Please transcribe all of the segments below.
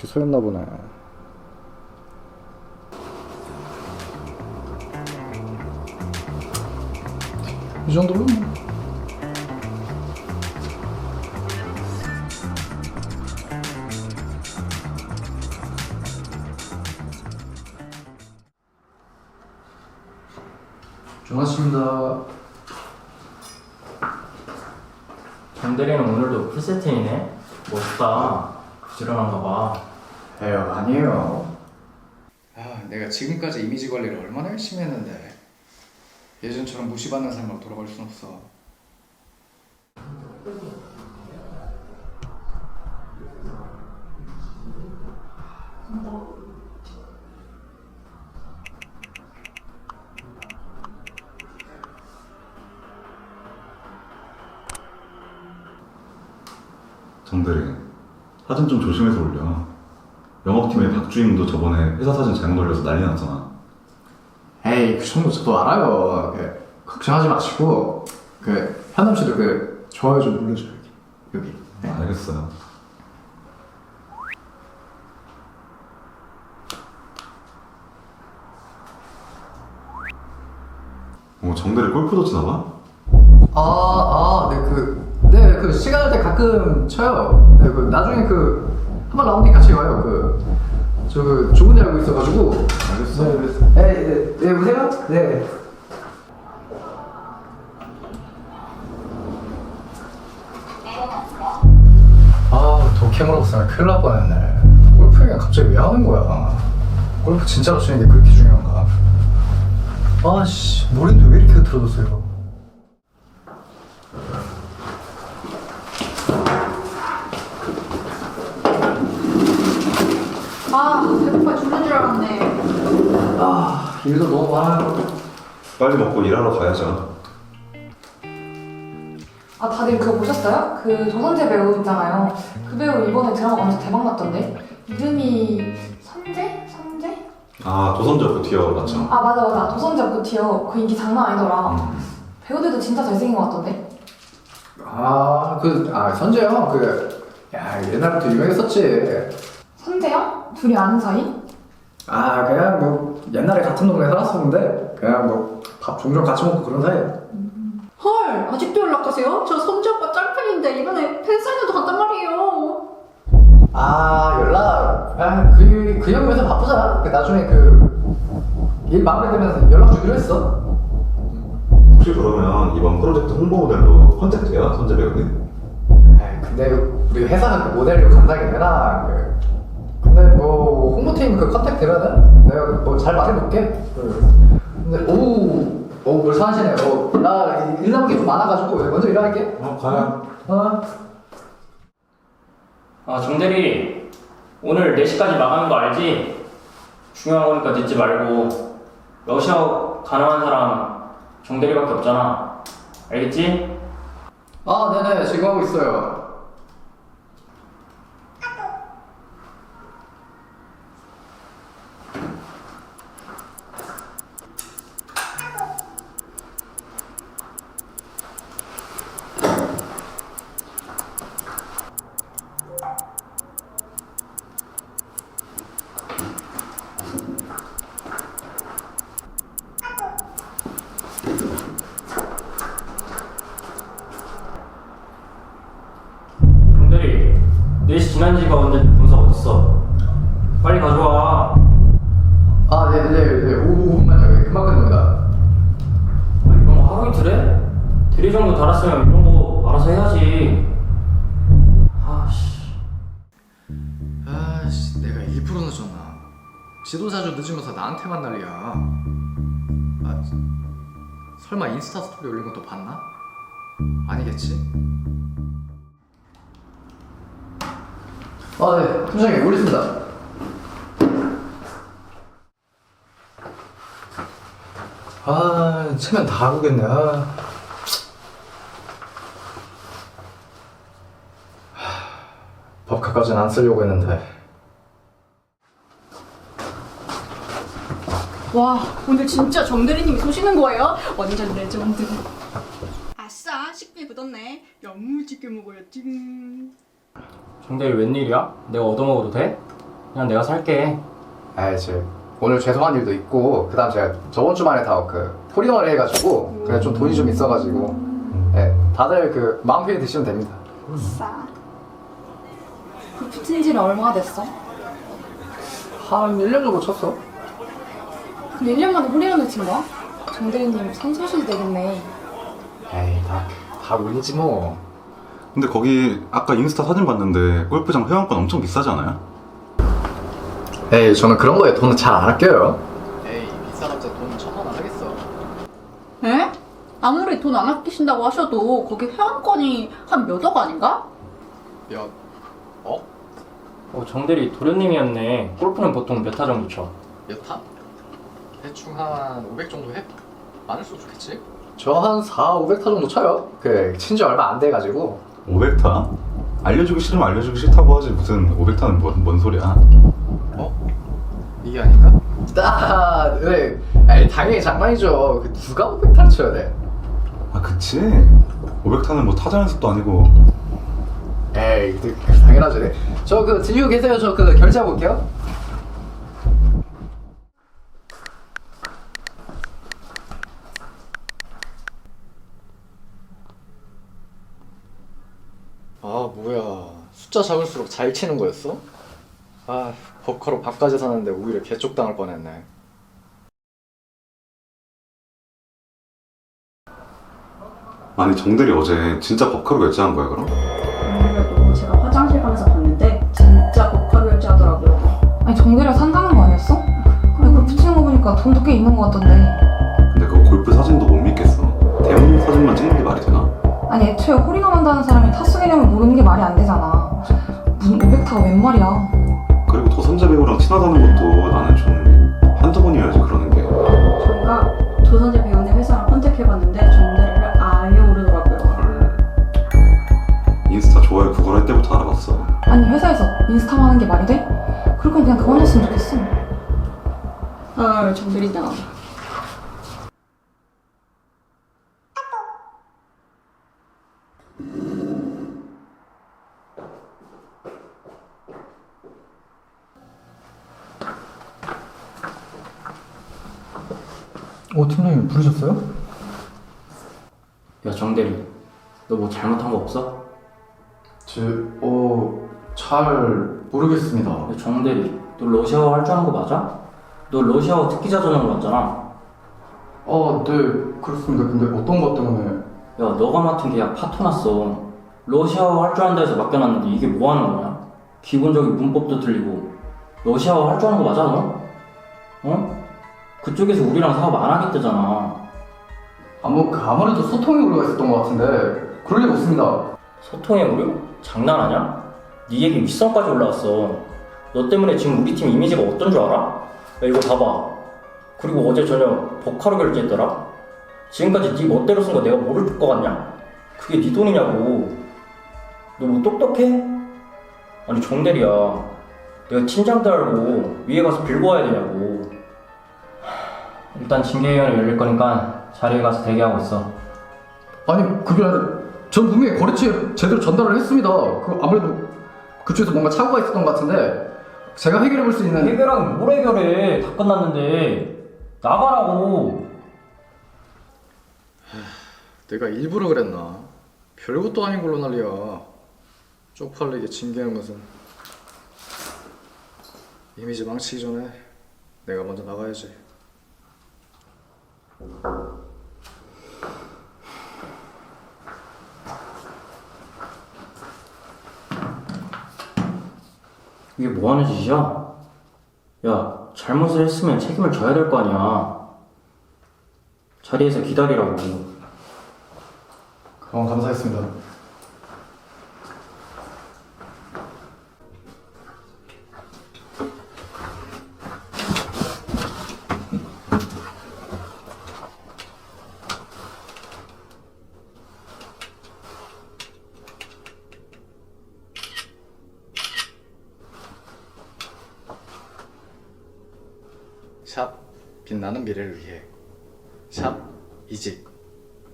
취소했나 보네. 이 정도면 뭐. 좋았습니다. 정대리는 오늘도 풀세팅이네? 멋있다. 부지런한가 봐. 에휴 아니에요. 아 내가 지금까지 이미지 관리를 얼마나 열심히 했는데 예전처럼 무시받는 삶으로 돌아갈 순 없어. 정대리 사진 좀 조심해서 올려 영업팀의 박주임도 저번에 회사 사진 잘못 올려서 난리 났잖아 에이 그 정도 저도 알아요. 그, 걱정하지 마시고 그 현남 씨도 그 좋아요 좀 눌러줘요 여기. 여기. 네. 알겠어요 어 정대리 골프도 치나 봐? 아, 아, 그 시간 날때 가끔 쳐요. 네, 그 나중에 그 한번 라운딩 같이 가요. 그, 저 그 좋은 데 알고 있어가지고. 알겠어. 네, 네, 네, 네, 여보세요? 네. 아, 쓰면 큰일 날 뻔했네. 골프 얘기가 갑자기 왜 하는 거야? 골프 진짜로 치는 게 그렇게 중요한가? 아씨, 머리도 왜 이렇게 흐트러졌어요? 아, 배고파 죽는 줄 알았네. 아, 일도 너무 많아요. 빨리 먹고 일하러 가야죠 아, 다들 그거 보셨어요? 그 조선재 배우 있잖아요. 그 배우 이번에 드라마 완전 대박 났던데. 이름이 선재? 선재? 아 조선적 그 티어 맞죠? 아, 맞아, 맞아. 조선재 오티어. 그 인기 장난 아니더라. 음. 배우들도 진짜 잘생긴 것 같던데. 아, 그, 아, 선재 형, 그, 야, 옛날부터 유명했었지. 둘이 아는 사이? 아, 그냥 뭐, 옛날에 같은 동네 살았었는데, 그냥 뭐, 밥 종종 같이 먹고 그런 사이. 헐, 아직도 연락하세요? 저 손주 오빠 짤팬인데 이번에 팬사인회도 간단 말이에요. 아, 연락, 아, 그, 그형 요새 바쁘잖아. 그 나중에 그, 일 마무리되면서 연락 주기로 했어. 혹시 그러면 이번 프로젝트 홍보 모델로 컨택돼요? 선재 배우님? 에이, 근데 우리 회사는 그 모델료 감당이 되나? 그, 근데 뭐 홍보팀 그 컨택 되면은 내가 뭐 잘 말해볼게. 그, 근데 오우 오우 뭘 사시네. 어, 나일 남은 게 좀 많아가지고 먼저 일할게. 어 가요 어. 아, 정대리. 오늘 4시까지 마감인 거 알지? 중요한 거니까 늦지 말고. 러시아어 가능한 사람 정대리밖에 없잖아. 알겠지? 아 네네 지금 하고 있어요. 정대리. 4시 지난 지가 언제 문서 어딨어? 빨리 가져와. 아 네네네 네, 5, 5분만요. 금방 끝납니다. 아, 이런 거 하루 이틀 해? 대리 정도 달았으면 이런 거 알아서 해야지. 아씨. 아씨 내가 1% 늦었나? 지도자주 늦으면서 나한테만 난리야. 아 설마 인스타 스토리 올린 것도 봤나? 아니겠지? 아 네, 팀장님 올렸습니다. 아, 체면 다 하고 겠네. 아. 하, 법카까지는 안 쓰려고 했는데. 와, 오늘 진짜 정대리님이 쏘시는 거예요? 완전 레전드. 아싸, 식비 굳었네. 야무지게 먹어야지. 정대리 웬일이야? 내가 얻어먹어도 돼? 그냥 내가 살게. 아, 제 오늘 죄송한 일도 있고 그다음 제가 저번 주말에 다그 포리너를 해가지고 그래 좀 돈이 좀 있어가지고 네, 다들 그 마음 편히 드시면 됩니다. 싸. 그 붙은 지는 얼마나 됐어? 한 1년 정도 쳤어. 근데 1년 만에 홀리런을 친 거야? 정대리님 선소실 되겠네. 에이 다, 다 운이지 뭐. 근데 거기 아까 인스타 사진 봤는데 골프장 회원권 엄청 비싸지 않아요? 에이 저는 그런 거에 돈은 잘안 아껴요. 에이 비싼 남자 돈 천원 안 하겠어. 에? 아무리 돈 안 아끼신다고 하셔도 거기 회원권이 한 몇 억 아닌가? 야, 어? 어, 정대리 도련님이었네. 골프는 보통 몇 타 정도 쳐? 몇 타? 대충 한 500 정도 해? 많을수록 좋겠지? 저 한 4, 500타 정도 쳐요. 그 친지 얼마 안 돼가지고. 500타? 알려주기 싫으면 알려주기 싫다고 하지 무슨 500타는 뭔, 뭔 소리야 이게 아닌가? 딱, 네. 아니, 당연히 장난이죠. 그 누가 500타를 쳐야 돼? 아 그치 500타는 뭐 타자 연습도 아니고 에이, 그, 그 당연하죠. 네. 저그 들리고 계세요. 저 그 결제해 볼게요. 아 뭐야 숫자 작을수록 잘 치는 거였어? 아 버커로 밥까지 사는데 오히려 개쪽당할 뻔했네 아니 정대리 어제 진짜 버커로 결제한 거야 그럼? 보니까 돈도 꽤 있는 거 같던데. 근데 그 골프 사진도 못 믿겠어 대문 사진만 찍는 게 말이 되나? 아니 애초에 홀인원 한다는 사람이 타수 개념을 모르는 게 말이 안 되잖아. 무슨 500타가 웬 말이야. 그리고 도선재 배우랑 친하다는 것도 나는 좀 한두 번이어야지 그러는 게 저희가 조선재 배우님 회사랑 컨택해봤는데 정대리를 아예 모르더라고요. 헐. 인스타 좋아요 구글 할 때부터 알아봤어 아니 회사에서 인스타만 하는 게 말이 돼? 그럴 거면 그냥 그만뒀으면 좋겠어. 아 정대리다. 어 팀장님 부르셨어요? 야, 정대리. 너 뭐 잘못한 거 없어? 저어잘 모르겠습니다 야, 정대리. 너 러시아어 할 줄 아는 거 맞아? 너 러시아어 특기자 전형으로 왔잖아. 아 네 그렇습니다 근데 어떤 것 때문에 야, 너가 맡은 계약 파토 났어. 러시아어 할 줄 안다 해서 맡겨놨는데 이게 뭐 하는 거야? 기본적인 문법도 틀리고. 러시아어 할 줄 아는 거 맞아, 너? 어? 그쪽에서 우리랑 사업 안 하겠다잖아. 아무 그 아무래도 소통의 오류가 있었던 것 같은데 그럴 리 없습니다. 소통의 오류? 장난하냐? 네 얘기 윗선까지 올라왔어. 너 때문에 지금 우리 팀 이미지가 어떤 줄 알아? 야, 이거 봐봐. 그리고 어제 저녁 버카로 결제했더라? 지금까지 네 멋대로 쓴 거 내가 모를 것 같냐? 그게 네 돈이냐고. 너 뭐 똑똑해? 아니 정대리야. 내가 팀장도 알고 위에 가서 빌고 와야 되냐고. 하, 일단 징계위원회 열릴 거니까 자리에 가서 대기하고 있어. 아니 그게 아니라 전 분명히 거래처에 제대로 전달을 했습니다. 그 아무래도 그쪽에서 뭔가 착오가 있었던 것 같은데 제가 해결해 볼 수 있는 해결하긴 뭘 해결해 다 끝났는데 나가라고 내가 일부러 그랬나? 별것도 아닌 걸로 난리야. 쪽팔리게 징계는 무슨 이미지 망치기 전에 내가 먼저 나가야지. 이게 뭐 하는 짓이야? 야 잘못을 했으면 책임을 져야 될 거 아니야 자리에서 기다리라고 그럼 감사했습니다. 원하는 미래를 위해 샵 이직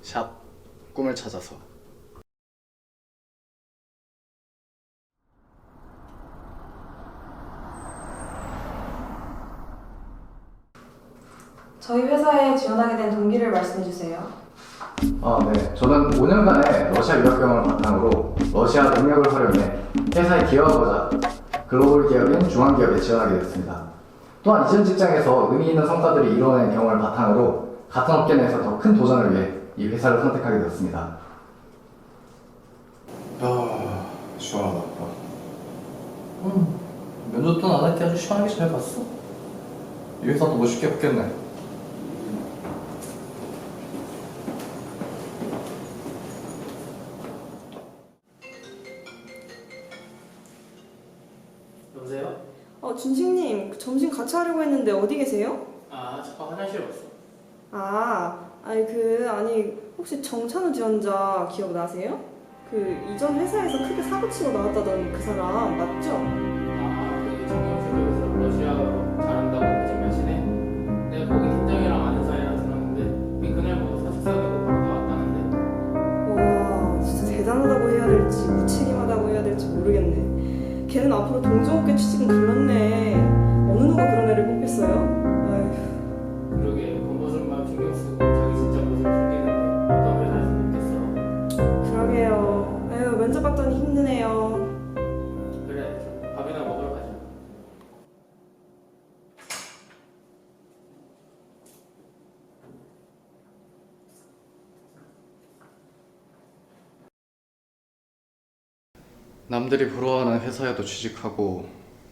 샵 꿈을 찾아서 저희 회사에 지원하게 된 동기를 말씀해 주세요. 아, 네. 저는 5년간의 러시아 유학경을 바탕으로 러시아 동력을 활용해 회사에 기여하고자 글로벌 기업인 중앙기업에 지원하게 되었습니다. 또한 이전 직장에서 의미 있는 성과들을 이뤄낸 경험을 바탕으로 같은 업계 내에서 더 큰 도전을 위해 이 회사를 선택하게 되었습니다. 아, 시원하다. 음, 면접 도 안 할게 아주 시원하게 잘 봤어. 이 회사도 멋있게 붙겠네. 점심 같이 하려고 했는데 어디 계세요? 아 잠깐 화장실 왔어 아, 아니 그 아니 혹시 정찬우 지원자 기억나세요? 그 이전 회사에서 크게 사고 치고 나왔다던 그 사람 맞죠? 아그 정경수에서 러시아 잘한다고 거짓말치네 내가 거기 팀장이랑 아는 사이라 들었는데 그날 뭐 사직서 되고 바로 나왔다는데 와, 진짜 대단하다고 해야 될지 무책임하다고 해야 될지 모르겠네. 걔는 앞으로 동종업계 취직은 글렀네. 어느 누가 그런 애를 뽑겠어요? 아휴. 그러게 겉모습만 신경 쓰고 자기 진짜 모습 숨기는데 어떤 회사에서 믿겠어 그러게요. 에휴, 면접 봤더니 힘드네요. 그래 밥이나 먹으러 가자 남들이 부러워하는 회사에도 취직하고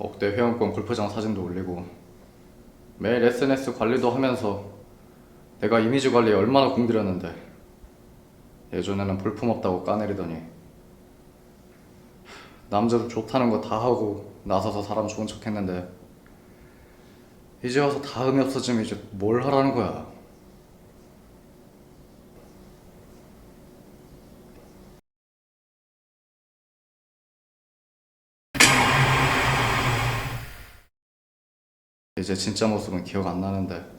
억대 회원권 골프장 사진도 올리고 매일 SNS 관리도 하면서 내가 이미지 관리에 얼마나 공들였는데 예전에는 볼품없다고 까내리더니 남자도 좋다는 거 다 하고 나서서 사람 좋은 척 했는데 이제 와서 다 의미 없어지면 이제 뭘 하라는 거야 이제 진짜 모습은 기억 안 나는데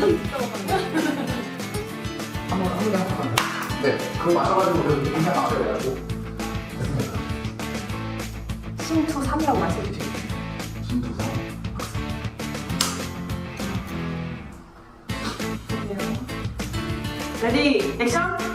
한번 한번 한번 네 그거 맞아가지고 그 인상 맞춰가지고 됐습니다. 신투 3이라고 말씀해 주세요. 신도사 레디, 액션!